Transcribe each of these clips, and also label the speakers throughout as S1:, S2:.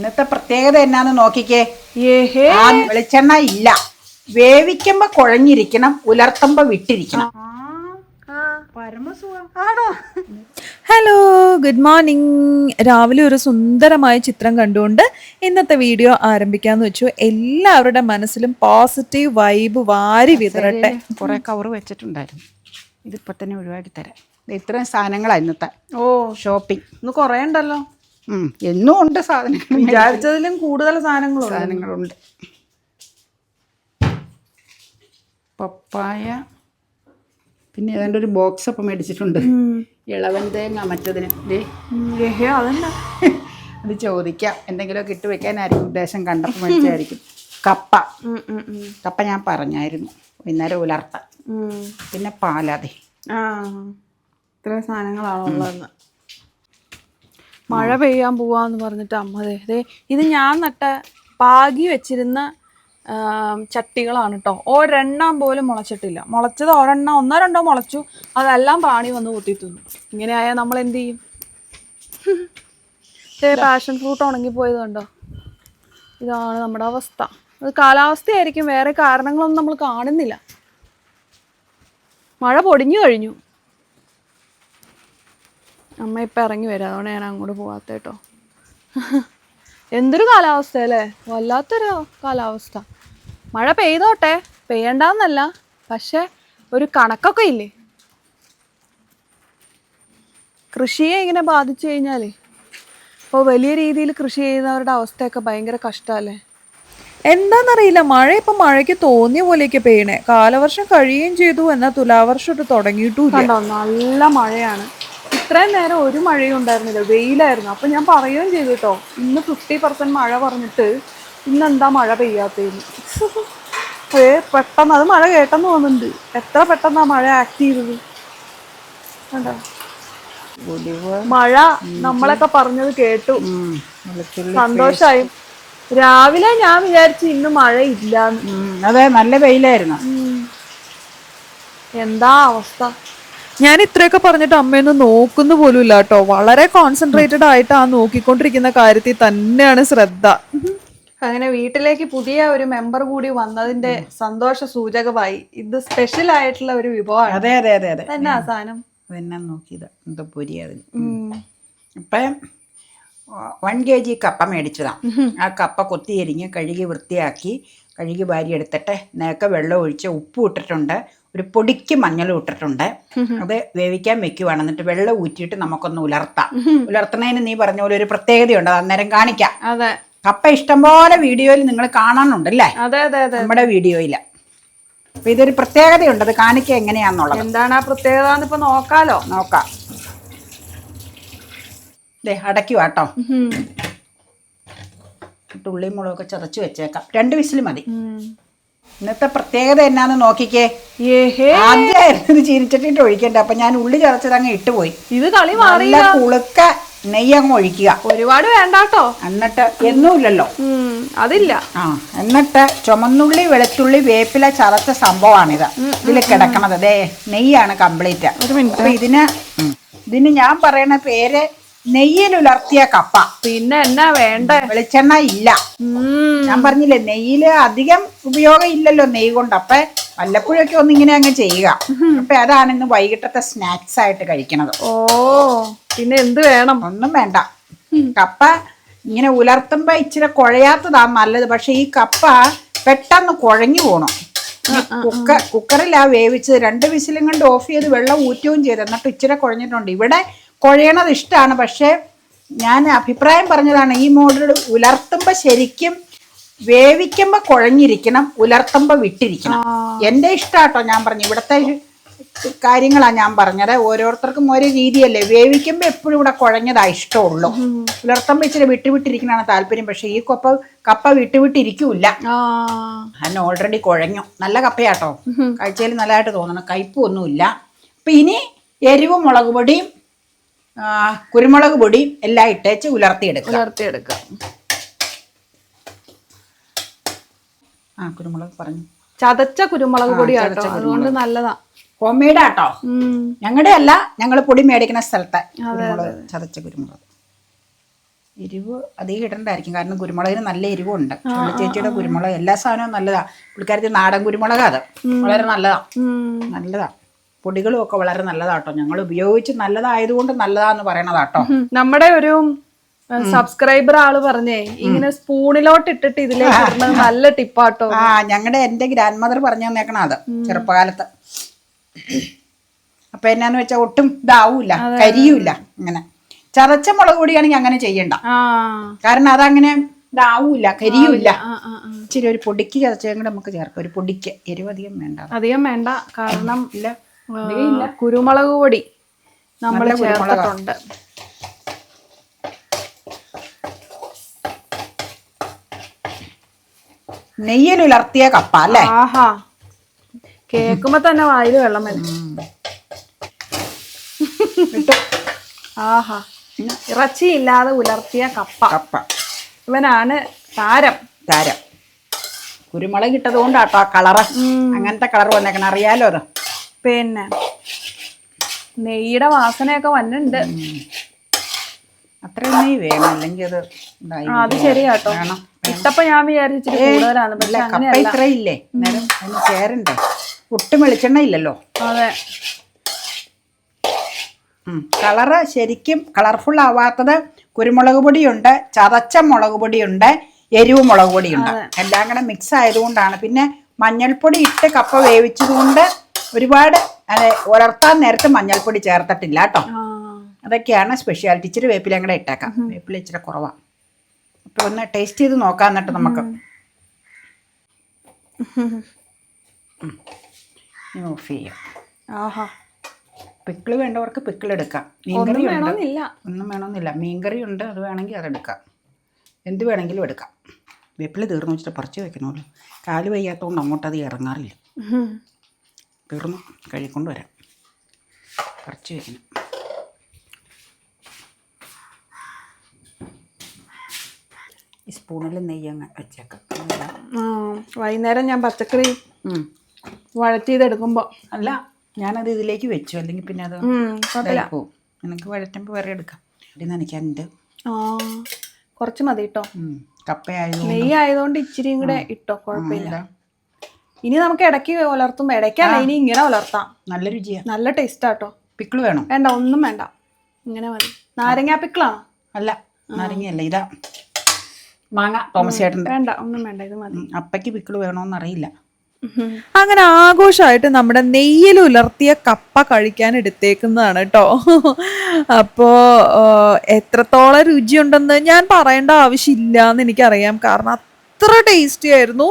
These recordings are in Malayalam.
S1: ഇന്നത്തെ പ്രത്യേകത എന്നാന്ന് നോക്കിക്കേ. ആ വെളിച്ചെണ്ണ ഇല്ല. വേവിക്കുമ്പോ കുഴഞ്ഞിരിക്കണം ഉലർത്തുമ്പോ വിട്ടിരിക്കണം.
S2: ഹലോ ഗുഡ് മോർണിംഗ് രാവിലെ ഒരു സുന്ദരമായ ചിത്രം കണ്ടുകൊണ്ട് ഇന്നത്തെ വീഡിയോ ആരംഭിക്കാന്ന് വെച്ചു. എല്ലാവരുടെ മനസ്സിലും പോസിറ്റീവ് വൈബ് വാരി വിതരട്ടെ.
S1: കുറെ കവർ വെച്ചിട്ടുണ്ടായിരുന്നു. ഇതിപ്പോ തന്നെ ഒഴിവാക്കി തരാം. ഇത്രയും സാധനങ്ങളാ ഇന്നത്തെ.
S3: ഓ.
S1: ഷോപ്പിംഗ്
S3: ഇന്ന് കുറേ ഉണ്ടല്ലോ.
S1: എന്നും ഉണ്ട് സാധനങ്ങൾ.
S3: വിചാരിച്ചതിലും കൂടുതൽ സാധനങ്ങളുണ്ട്.
S1: സാധനങ്ങളുണ്ട്. പപ്പായ. പിന്നെ ഏതാണ്ട് ഒരു ബോക്സ് അപ്പം മേടിച്ചിട്ടുണ്ട്. ഇളവൻ തേങ്ങ മറ്റതിന്.
S3: അതന്നെ
S1: അത് ചോദിക്കാം. എന്തെങ്കിലുമൊക്കെ ഇട്ട് വെക്കാനായിരിക്കും ഉദ്ദേശം. കണ്ടപ്പോൾ മേടിച്ചായിരിക്കും. കപ്പ. കപ്പ ഞാൻ പറഞ്ഞായിരുന്നു. വൈകുന്നേരം ഉലർത്ത പിന്നെ പാലാതെ.
S3: ഇത്ര ഇത്രയും സാധനങ്ങളാണോ ഉള്ളതെന്ന് മഴ പെയ്യാൻ പോവാന്ന് പറഞ്ഞിട്ട് അമ്മ ദേ ഇത് ഞാൻ നട്ട പാകി വെച്ചിരുന്ന ചട്ടികളാണ് കേട്ടോ ഒരെണ്ണം പോലും മുളച്ചിട്ടില്ല. മുളച്ചത് ഒരെണ്ണം ഒന്നോ രണ്ടോ മുളച്ചു അതെല്ലാം പ്രാണി വന്ന് കുത്തി തിന്നു. ഇങ്ങനെ ആയാൽ നമ്മൾ എന്ത് ചെയ്യും? പാഷൻ ഫ്രൂട്ട് ഉണങ്ങി ഉണങ്ങിപ്പോയത് കണ്ടോ? ഇതാണ് നമ്മുടെ അവസ്ഥ. അത് കാലാവസ്ഥയായിരിക്കും വേറെ കാരണങ്ങളൊന്നും നമ്മൾ കാണുന്നില്ല. മഴ പൊടിഞ്ഞു കഴിഞ്ഞു. അമ്മ ഇപ്പം ഇറങ്ങി വരും. അതുകൊണ്ട് ഞാൻ അങ്ങോട്ട് പോവാത്ത കേട്ടോ എന്തൊരു കാലാവസ്ഥ അല്ലേ? വല്ലാത്തൊരു കാലാവസ്ഥ. മഴ പെയ്തോട്ടെ. പെയ്യണ്ടെന്നല്ല. പക്ഷെ ഒരു കണക്കൊക്കെ ഇല്ലേ? കൃഷിയെ ഇങ്ങനെ ബാധിച്ചു കഴിഞ്ഞാലേ ഇപ്പോൾ വലിയ രീതിയിൽ കൃഷി ചെയ്യുന്നവരുടെ അവസ്ഥയൊക്കെ ഭയങ്കര കഷ്ടമല്ലേ
S2: എന്താണെന്നറിയില്ല മഴ ഇപ്പം മഴയ്ക്ക് തോന്നിയ പോലെയൊക്കെ പെയ്യണേ. കാലവർഷം കഴിയുകയും ചെയ്തു എന്നാൽ തുലാവർഷം ഇട്ട് തുടങ്ങിയിട്ടുമില്ല
S3: കണ്ടോ? നല്ല മഴയാണ്. ഇത്രയും നേരം ഒരു മഴയും ഉണ്ടായിരുന്നില്ല. വെയിലായിരുന്നു. അപ്പം ഞാൻ പറയുകയും ചെയ്തു കേട്ടോ ഇന്ന് ഫിഫ്റ്റി പെർസെന്റ് മഴ പറഞ്ഞിട്ട് ഇന്ന് എന്താ മഴ പെയ്യാത്തതെന്ന്. ഏ പെട്ടെന്ന് അത് മഴ കേട്ടെന്ന് തോന്നുന്നുണ്ട്. എത്ര പെട്ടെന്നാ മഴ ആക്ട് ചെയ്തത്? കണ്ടോ? മഴ നമ്മളൊക്കെ പറഞ്ഞത് കേട്ടു. സന്തോഷായി. രാവിലെ ഞാൻ വിചാരിച്ചു ഇന്ന് മഴ ഇല്ലാന്ന്.
S1: അതെ നല്ല വെയിലായിരുന്നു.
S3: എന്താ അവസ്ഥ?
S2: ഞാൻ ഇത്രയൊക്കെ പറഞ്ഞിട്ട് അമ്മയൊന്നും നോക്കുന്നു പോലും ഇല്ല കേട്ടോ. വളരെ കോൺസെൻട്രേറ്റഡ് ആയിട്ട് ആ നോക്കിക്കൊണ്ടിരിക്കുന്ന കാര്യത്തിൽ തന്നെയാണ് ശ്രദ്ധ.
S3: അങ്ങനെ വീട്ടിലേക്ക് പുതിയ ഒരു മെമ്പർ കൂടി വന്നതിന്റെ സന്തോഷ സൂചകമായി ഇത് സ്പെഷ്യൽ ആയിട്ടുള്ള ഒരു വിഭവമാണ്.
S1: അതെ അതെ അതെ അതെ.
S3: എന്നാ സാധനം?
S1: അതെന്നാ നോക്കിയത് എന്താ പൊരി ഇപ്പം വൺ കെ ജി കപ്പ മേടിച്ചതാ. ആ കപ്പ കൊത്തിയരിഞ്ഞ് കഴുകി വൃത്തിയാക്കി കഴുകി വാരി എടുത്തിട്ട് നേക്ക വെള്ളം ഒഴിച്ച് ഉപ്പ് ഇട്ടിട്ടുണ്ട്. ഒരു പൊടിക്ക് മഞ്ഞൾ ഇട്ടിട്ടുണ്ട്. അത് വേവിക്കാൻ വെക്കുവാണ്. എന്നിട്ട് വെള്ളം ഊറ്റിയിട്ട് നമുക്കൊന്ന് ഉലർത്താം. ഉലർത്തുന്നതിന് നീ പറഞ്ഞ പോലെ ഒരു പ്രത്യേകതയുണ്ട്. അത് അന്നേരം കാണിക്കാം.
S3: അതെ.
S1: കപ്പ ഇഷ്ടംപോലെ വീഡിയോയിൽ നിങ്ങൾ കാണാനുണ്ടല്ലേ?
S3: അതെ അതെ അതെ.
S1: നമ്മുടെ വീഡിയോയിൽ അപ്പൊ ഇതൊരു പ്രത്യേകതയുണ്ട്. അത് കാണിക്കുക എങ്ങനെയാന്നുള്ളത്.
S3: എന്താണ് ആ പ്രത്യേകത ഇപ്പൊ നോക്കാലോ?
S1: നോക്കാം. ദേ അടയ്ക്കുക കേട്ടോ. ഉള്ളിയും മുളകൊക്കെ ചതച്ച് വെച്ചേക്കാം. രണ്ട് വിസിൽ മതി. ഇന്നത്തെ പ്രത്യേകത എന്നാന്ന് നോക്കിക്കേ. ആദ്യമായിരുന്നു ഇത് ചീനിച്ചട്ടിട്ട് ഒഴിക്കണ്ട. അപ്പൊ ഞാൻ ഉള്ളി ചതച്ചത് അങ്ങ് ഇട്ടുപോയി
S3: ഇത് കളി
S1: നല്ല കുളുക്ക നെയ്യ് അങ്ങ് ഒഴിക്കുക.
S3: ഒരുപാട് വേണ്ടാട്ടോ.
S1: എന്നിട്ട് എന്നുമില്ലല്ലോ
S3: അതില്ല.
S1: ആ എന്നിട്ട് ചുമന്നുള്ളി വെളുത്തുള്ളി വേപ്പില ചതച്ച സംഭവമാണിത്. ഇതിൽ കിടക്കണത്. അതെ നെയ്യാണ് കംപ്ലീറ്റ്. ഇതിന് ഇതിന് ഞാൻ പറയണ പേര് നെയ്യിലുലർത്തിയ കപ്പ.
S3: പിന്നെ എന്നാ വേണ്ടേ?
S1: വെളിച്ചെണ്ണ ഇല്ല. ഞാൻ പറഞ്ഞില്ലേ നെയ്യിൽ അധികം ഉപയോഗം ഇല്ലല്ലോ നെയ്യ് കൊണ്ട്. അപ്പൊ വല്ലപ്പോഴൊക്കെ ഒന്ന് ഇങ്ങനെ അങ്ങ് ചെയ്യുക. അപ്പൊ അതാണ് ഇന്ന് വൈകിട്ടത്തെ സ്നാക്സ് ആയിട്ട് കഴിക്കണത്.
S3: ഓ പിന്നെ എന്ത് വേണം?
S1: ഒന്നും വേണ്ട. കപ്പ ഇങ്ങനെ ഉലർത്തുമ്പോ ഇച്ചിരി കുഴയാത്തതാ നല്ലത്. പക്ഷെ ഈ കപ്പ പെട്ടെന്ന് കുഴഞ്ഞു പോണം. കുക്കർ കുക്കറിലാ വേവിച്ചത്. രണ്ട് വിസിലും കൊണ്ട് ഓഫ് ചെയ്ത് വെള്ളം ഊറ്റുകയും ചെയ്ത്. എന്നിട്ട് ഇച്ചിരി കുഴഞ്ഞിട്ടുണ്ട്. ഇവിടെ കുഴയണത് ഇഷ്ടമാണ് പക്ഷേ ഞാൻ അഭിപ്രായം പറഞ്ഞതാണ് ഈ മോഡൽ ഉലർത്തുമ്പോൾ ശരിക്കും വേവിക്കുമ്പോൾ കുഴഞ്ഞിരിക്കണം ഉലർത്തുമ്പോൾ വിട്ടിരിക്കണം. എന്റെ ഇഷ്ടമാട്ടോ ഞാൻ പറഞ്ഞു. ഇവിടുത്തെ കാര്യങ്ങളാണ് ഞാൻ പറഞ്ഞത്. ഓരോരുത്തർക്കും ഓരോ രീതിയല്ലേ. വേവിക്കുമ്പോൾ എപ്പോഴും ഇവിടെ കുഴഞ്ഞതാ ഇഷ്ടമുള്ളൂ. പുലർത്തുമ്പോൾ ഇച്ചിരി വിട്ടുവിട്ടിരിക്കണാണ് താല്പര്യം. പക്ഷെ ഈ കപ്പ കപ്പ വിട്ടുവിട്ടിരിക്കൂല
S3: അന്ന
S1: അതിന് ഓൾറെഡി കുഴഞ്ഞു. നല്ല കപ്പയാട്ടോ. കഴിച്ചാൽ നല്ലതായിട്ട് തോന്നണം. കയ്പ്പൊന്നുമില്ല അപ്പം ഇനി എരിവും മുളക് പൊടിയും കുരുമുളക് പൊടി എല്ലാം ഇട്ടേച്ച് ഉലർത്തിയെടുക്കുക.
S3: ഉലർത്തിയെടുക്കുക.
S1: ആ കുരുമുളക് പറഞ്ഞു.
S3: ചതച്ച കുരുമുളക് പൊടി അതുകൊണ്ട് നല്ലതാ.
S1: ഹോം മെയ്ഡ് ആട്ടോ ഞങ്ങളുടെ അല്ല ഞങ്ങൾ പൊടി മേടിക്കുന്ന സ്ഥലത്തെ കുരുമുളക് ചതച്ച കുരുമുളക്. എരിവ് അധികം ഇടണ്ടായിരിക്കും. കാരണം കുരുമുളകിന് നല്ല എരിവുണ്ട്. ചേച്ചിയുടെ കുരുമുളക് എല്ലാ സാധനവും നല്ലതാ. പുള്ളിക്കാരത്തിൽ നാടൻ കുരുമുളകാ അത്. വളരെ നല്ലതാ. നല്ലതാ. പൊടികളും ഒക്കെ വളരെ നല്ലതാട്ടോ. ഞങ്ങൾ ഉപയോഗിച്ച് നല്ലതായതുകൊണ്ട് നല്ലതാന്ന് പറയണതാട്ടോ.
S3: നമ്മുടെ ഒരു സബ്സ്ക്രൈബർ ആൾ പറഞ്ഞേ ഇങ്ങനെ സ്പൂണിലോട്ട് ഇട്ടിട്ട് ഇതിലേക്ക് നല്ല ടിപ്പാട്ടോ.
S1: ആ ഞങ്ങളുടെ എന്റെ ഗ്രാൻഡ് മദർ പറഞ്ഞു തന്നേക്കണം അത് ചെറുപ്പകാലത്ത്. അപ്പൊ എന്നാന്ന് വെച്ചാൽ ഒട്ടും ഇതാവൂല കരിയൂല അങ്ങനെ. ചതച്ച മുളക് പൊടിയാണെങ്കിൽ അങ്ങനെ ചെയ്യണ്ട. കാരണം അതങ്ങനെ ഇതാവൂല കരിയൂല. ഇച്ചിരി ഒരു പൊടിക്ക് ചതച്ചും കൂടെ നമുക്ക് ചേർക്കാം. ഒരു പൊടിക്ക് എരിവധികം വേണ്ട.
S3: അധികം വേണ്ട കാരണം
S1: ഇല്ല.
S3: കുരുമുളക് പൊടി നമ്മൾ. ചേർത്തിട്ടുണ്ട്.
S1: നെയ്യിൽ ഉലർത്തിയ കപ്പ അല്ലേ?
S3: ആഹാ. കേക്കുമ്പോ തന്നെ വായിൽ വെള്ളം വരും. ആഹാ. ഇറച്ചി ഇല്ലാതെ ഉലർത്തിയ കപ്പ.
S1: കപ്പ.
S3: ഇവനാണ് താരം.
S1: താരം. കുരുമുളക് ഇട്ടത് കൊണ്ടാട്ടോ ആ കളറ്. അങ്ങനത്തെ കളർ വന്നേക്കണം. അറിയാലോ അത്?
S3: പിന്നെ നെയ്യുടെ വാസനയൊക്കെ വന്നിട്ടുണ്ട്.
S1: അത്രയും നെയ്യ് വേണം. അല്ലെങ്കിൽ അത്
S3: ആ, അത് ശരിയാട്ടോ. ഇട്ടപ്പോ ഞാൻ വിചാരിച്ചിട്ട് കൂടുതലാണ് പക്ഷെ
S1: കപ്പ നേരം അതിന് ചേരണ്ടേ? ഒട്ടും വെളിച്ചെണ്ണ ഇല്ലല്ലോ?
S3: അതെ.
S1: കളറ് ശരിക്കും കളർഫുൾ ആവാത്തത് കുരുമുളക് പൊടിയുണ്ട് ചതച്ച മുളക് പൊടിയുണ്ട് എരിവ് മുളക് പൊടിയുണ്ട്. എല്ലാം കൂടെ മിക്സ് ആയതുകൊണ്ടാണ്. പിന്നെ മഞ്ഞൾപ്പൊടി ഇട്ട് കപ്പ വേവിച്ചത് കൊണ്ട് ഒരുപാട് അതെ ഉലർത്താൻ നേരത്തെ മഞ്ഞൾപ്പൊടി ചേർത്തിട്ടില്ല കേട്ടോ. അതൊക്കെയാണ് സ്പെഷ്യാലിറ്റി ഇച്ചിരി വേപ്പില കൂടെ ഇട്ടേക്കാം. വേപ്പില ഇച്ചിരി കുറവാണ് അപ്പോൾ ഒന്ന് ടേസ്റ്റ് ചെയ്ത് നോക്കാം എന്നിട്ട് നമുക്ക് ഇനി ഓഫ് ചെയ്യാം.
S3: ആഹാ.
S1: പിക്കിൾ വേണ്ടവർക്ക് പിക്കിൾ എടുക്കാം. മീൻകറി
S3: ഒന്നും വേണമെന്നില്ല.
S1: ഒന്നും വേണമെന്നില്ല. മീൻകറി ഉണ്ട് അത് വേണമെങ്കിൽ അതെടുക്കാം എന്ത് വേണമെങ്കിലും എടുക്കാം. വേപ്പില തീർന്നു വെച്ചിട്ട് പറിച്ചു വെക്കണമല്ലോ. കാൽ വയ്യാത്തതുകൊണ്ട് അങ്ങോട്ട് അത് ഇറങ്ങാറില്ല. തീർന്നു. കഴുകിക്കൊണ്ട് വരാം കുറച്ച് വയ്ക്കണം സ്പൂണിൽ നെയ്യ് അങ്ങ് വെച്ചേക്കാം.
S3: വൈകുന്നേരം ഞാൻ പച്ചക്കറി
S1: വഴറ്റിയതെടുക്കുമ്പോൾ
S3: വഴറ്റിയതെടുക്കുമ്പോ.
S1: അല്ല ഞാനത് ഇതിലേക്ക് വെച്ചു. അല്ലെങ്കിൽ പിന്നെ അത്
S3: പോകും
S1: നിനക്ക് എനിക്ക് വഴറ്റുമ്പോൾ വേറെ എടുക്കാം. ഇത് നനയ്ക്കാനുണ്ട്
S3: കുറച്ച് മതി കേട്ടോ
S1: കപ്പ കപ്പയായതുകൊണ്ട്.
S3: നെയ്യ് ആയതുകൊണ്ട് ഇച്ചിരിയും കൂടെ ഇട്ടോ കുഴപ്പമില്ല. ഇനി നമുക്ക് ഇടയ്ക്ക് ഉലർത്തും. ഇടയ്ക്കല്ല ഇനി ഇങ്ങനെ ഉലർത്താം.
S1: നല്ല രുചിയാ.
S3: നല്ല ടേസ്റ്റ്
S1: ആട്ടോ. പിക്കിൾ വേണം.
S3: വേണ്ട ഒന്നും വേണ്ട. ഇങ്ങനെ മതി. നാരങ്ങ പിക്കിളാണോ
S1: അല്ല നാരങ്ങയല്ല ഇതാ. മാങ്ങ തോമസ് ചേട്ടന്റെ.
S3: വേണ്ട ഒന്നും വേണ്ട ഇത് മതി.
S1: അപ്പയ്ക്ക് പിക്കിൾ
S3: വേണോന്നറിയില്ല
S2: അങ്ങനെ ആഘോഷമായിട്ട് നമ്മുടെ നെയ്യിൽ ഉലർത്തിയ കപ്പ കഴിക്കാൻ എടുത്തേക്കുന്നതാണ് കേട്ടോ അപ്പോൾ എത്രത്തോളം രുചിയുണ്ടെന്ന് ഞാൻ പറയേണ്ട ആവശ്യമില്ല എന്ന് എനിക്കറിയാം. കാരണം അത്ര ടേസ്റ്റി ആയിരുന്നു.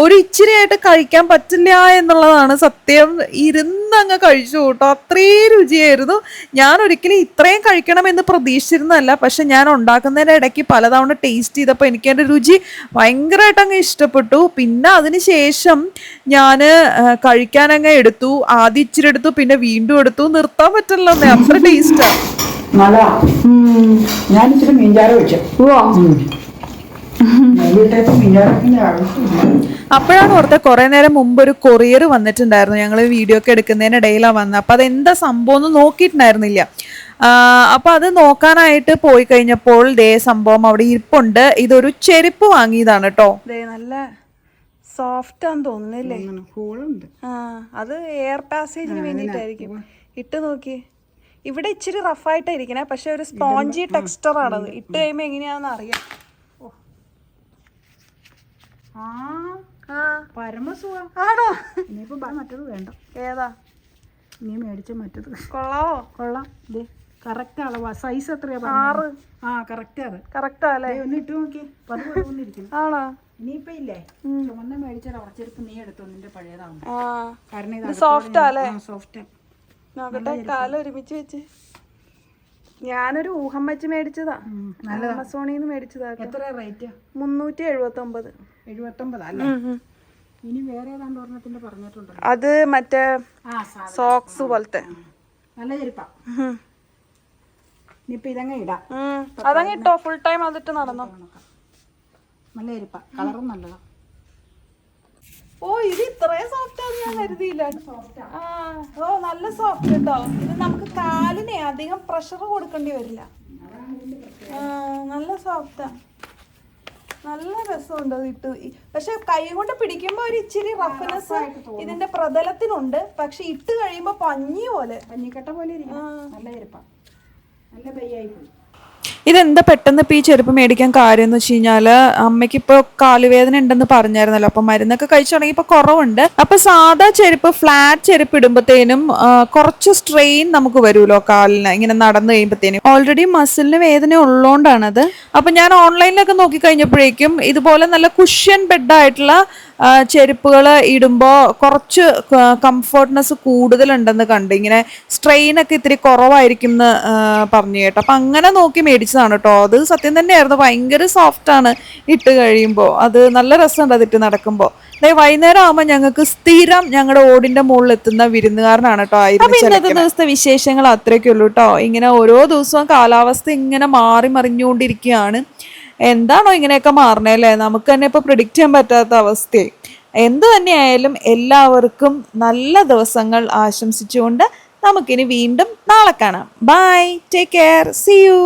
S2: ഒരു ഇച്ചിരിയായിട്ട് കഴിക്കാൻ പറ്റില്ല എന്നുള്ളതാണ് സത്യം. ഇരുന്നങ്ങ് കഴിച്ചു കൂട്ടോ. അത്രയും രുചിയായിരുന്നു. ഞാൻ ഒരിക്കലും ഇത്രയും കഴിക്കണം എന്ന് പ്രതീക്ഷിച്ചിരുന്നല്ല പക്ഷെ ഞാൻ ഉണ്ടാക്കുന്നതിന്റെ ഇടയ്ക്ക് പലതവണ ടേസ്റ്റ് ചെയ്തപ്പോൾ എനിക്ക് എന്റെ രുചി ഭയങ്കരമായിട്ട് അങ്ങ് ഇഷ്ടപ്പെട്ടു. പിന്നെ അതിന് ശേഷം ഞാൻ കഴിക്കാനങ്ങ് എടുത്തു. ആദ്യം ഇച്ചിരി എടുത്തു. പിന്നെ വീണ്ടും എടുത്തു. നിർത്താൻ പറ്റില്ല അത്ര ടേസ്റ്റാണ്
S1: നല്ലതാ ഞാൻ ഇച്ചിരി മീൻചാറ് വെച്ചു
S2: അപ്പോഴാണ് ഓർത്ത കുറെ നേരം മുമ്പ് ഒരു കൊറിയർ വന്നിട്ടുണ്ടായിരുന്നു. ഞങ്ങൾ വീഡിയോ ഒക്കെ എടുക്കുന്നതിനിടയിലാണ് വന്നത് അപ്പൊ അതെന്താ എന്താ സംഭവം എന്ന് നോക്കിയിട്ടുണ്ടായിരുന്നില്ല. അപ്പോൾ അപ്പൊ അത് നോക്കാനായിട്ട് പോയി കഴിഞ്ഞപ്പോൾ ദേ സംഭവം അവിടെ ഇരിപ്പുണ്ട്. ഇതൊരു ചെരുപ്പ് വാങ്ങിയതാണ് കേട്ടോ
S3: ദേ നല്ല സോഫ്റ്റ് ആന്ന് തോന്നുന്നില്ലേ?
S1: ഹോളുണ്ട്.
S3: ആ അത് എയർ പാസേജിന് വേണ്ടിയിട്ടായിരിക്കും. ഇട്ട് നോക്കി. ഇവിടെ ഇച്ചിരി റഫായിട്ടായിരിക്കണേ പക്ഷെ ഒരു സ്പോഞ്ചി ടെക്സ്ചർ ആണത്. ഇട്ട് കഴിയുമ്പോ എങ്ങനെയാണെന്ന് അറിയാം. ആണോ?
S1: ഇനിയിപ്പോ മറ്റത് വേണ്ട.
S3: ഏതാ?
S1: നീ മേടിച്ച മറ്റത്.
S3: കൊള്ളാവോ?
S1: കൊള്ളാം. ദേ കറക്റ്റ് അളവാ സൈസ് എത്രയാ
S3: ആറ്.
S1: ആ കറക്റ്റ് അത്.
S3: കറക്റ്റാ അല്ലേ?
S1: ഒന്ന് ഇട്ട് നോക്കി പത് പതിവൊന്നിരിക്കുന്നു
S3: ആണോ?
S1: ഇനിയിപ്പോ ഇല്ലേ? ചുമന്ന മേടിച്ചാൽ ഉറച്ചെടുപ്പ് നീ എടുത്തു? നിന്റെ
S3: പഴയതാണ്
S1: കാരണം
S3: ഇത് അല്ലേ?
S1: സോഫ്റ്റ്
S3: നോക്കട്ടെ കാലം ഒരുമിച്ച് വെച്ച്. ഞാനൊരു ഊഹം വെച്ച് മേടിച്ചതാ. ആമസോണിൽ നിന്ന് മേടിച്ചതാ
S1: എത്ര റേറ്റ്?
S3: മുന്നൂറ്റി എഴുപത്തി ഒമ്പത്
S1: ഇനി വേറെ ഏതാണ്ട് ഒരെണ്ണത്തിന്റെ പറഞ്ഞിട്ടുണ്ടോ?
S3: അത് മറ്റേ സോക്സ് പോലത്തെ.
S1: നല്ല ചെരുപ്പാ. ഇനിയിപ്പോ ഇതങ്ങ് ഇടാം.
S3: അതങ്ങ് ഇട്ടോ. ഫുൾ ടൈം അതിട്ട് നടന്നോ.
S1: നല്ല ചെരുപ്പാ. കളറും നല്ലതാ.
S3: ഓ ഇത് ഇത്രയും സോഫ്റ്റ് ആണെന്ന് ഞാൻ കരുതിയില്ല. ആ. ഓ നല്ല സോഫ്റ്റ് കേട്ടോ. ഇത് നമുക്ക് കാലിനെ അധികം പ്രഷർ കൊടുക്കേണ്ടി വരില്ല. നല്ല സോഫ്റ്റാ നല്ല രസമുണ്ട് അത് ഇട്ട് പക്ഷെ കൈ കൊണ്ട് പിടിക്കുമ്പോ ഒരു ഇച്ചിരി റഫ്നെസ് ഇതിന്റെ പ്രതലത്തിനുണ്ട്. പക്ഷെ ഇട്ട് കഴിയുമ്പോ പഞ്ഞി പോലെ.
S1: പഞ്ഞിക്കട്ട പോലെ ഇരിക്കും. നല്ല നല്ല പെയ്യായി പോയി.
S2: ഇതെന്താ പെട്ടെന്ന് ഇപ്പൊ ഈ ചെരുപ്പ് മേടിക്കാൻ കാര്യം എന്ന് വെച്ച് കഴിഞ്ഞാൽ അമ്മയ്ക്ക് ഇപ്പൊ കാലുവേദന ഉണ്ടെന്ന് പറഞ്ഞായിരുന്നല്ലോ അപ്പൊ മരുന്നൊക്കെ കഴിച്ചു തുടങ്ങി തുടങ്ങിയപ്പോ കുറവുണ്ട്. അപ്പൊ സാധാ ചെരുപ്പ് ഫ്ലാറ്റ് ചെരുപ്പ് ഇടുമ്പത്തേനും കുറച്ച് സ്ട്രെയിൻ നമുക്ക് വരുമല്ലോ കാലിന് ഇങ്ങനെ നടന്നു കഴിയുമ്പത്തേനും. ഓൾറെഡി മസിലിന് വേദന ഉള്ളതുകൊണ്ടാണത് അപ്പൊ ഞാൻ ഓൺലൈനിലൊക്കെ നോക്കി കഴിഞ്ഞപ്പോഴേക്കും ഇതുപോലെ നല്ല കുഷ്യൻ ബെഡായിട്ടുള്ള ചെരുപ്പുകൾ ഇടുമ്പോൾ കുറച്ച് കംഫർട്ട്നെസ് കൂടുതലുണ്ടെന്ന് കണ്ട്. ഇങ്ങനെ സ്ട്രെയിൻ ഒക്കെ ഇത്തിരി കുറവായിരിക്കും എന്ന് പറഞ്ഞു കേട്ടോ. അപ്പം അങ്ങനെ നോക്കി മേടിച്ചതാണ് കേട്ടോ. അത് സത്യം തന്നെയായിരുന്നു. ഭയങ്കര സോഫ്റ്റാണ് ഇട്ട് കഴിയുമ്പോൾ അത് നല്ല രസമുണ്ട് അതിട്ട് നടക്കുമ്പോൾ അതായത് വൈകുന്നേരം ആകുമ്പോൾ ഞങ്ങൾക്ക് സ്ഥിരം ഞങ്ങളുടെ ഓടിന്റെ മുകളിൽ എത്തുന്ന വിരുന്നുകാരനാണ് കേട്ടോ ആയിരുന്നു ഇന്നത്തെ ദിവസത്തെ വിശേഷങ്ങൾ അത്രയൊക്കെ ഉള്ളൂ കേട്ടോ. ഇങ്ങനെ ഓരോ ദിവസവും കാലാവസ്ഥ ഇങ്ങനെ മാറി മറിഞ്ഞുകൊണ്ടിരിക്കുകയാണ്. എന്താണോ ഇങ്ങനെയൊക്കെ മാറണേ അല്ലേ? നമുക്ക് തന്നെ ഇപ്പോൾ പ്രിഡിക്റ്റ് ചെയ്യാൻ പറ്റാത്ത അവസ്ഥയെ എന്തു തന്നെയായാലും എല്ലാവർക്കും നല്ല ദിവസങ്ങൾ ആശംസിച്ചുകൊണ്ട് നമുക്കിനി വീണ്ടും നാളെ കാണാം. Bye take care see you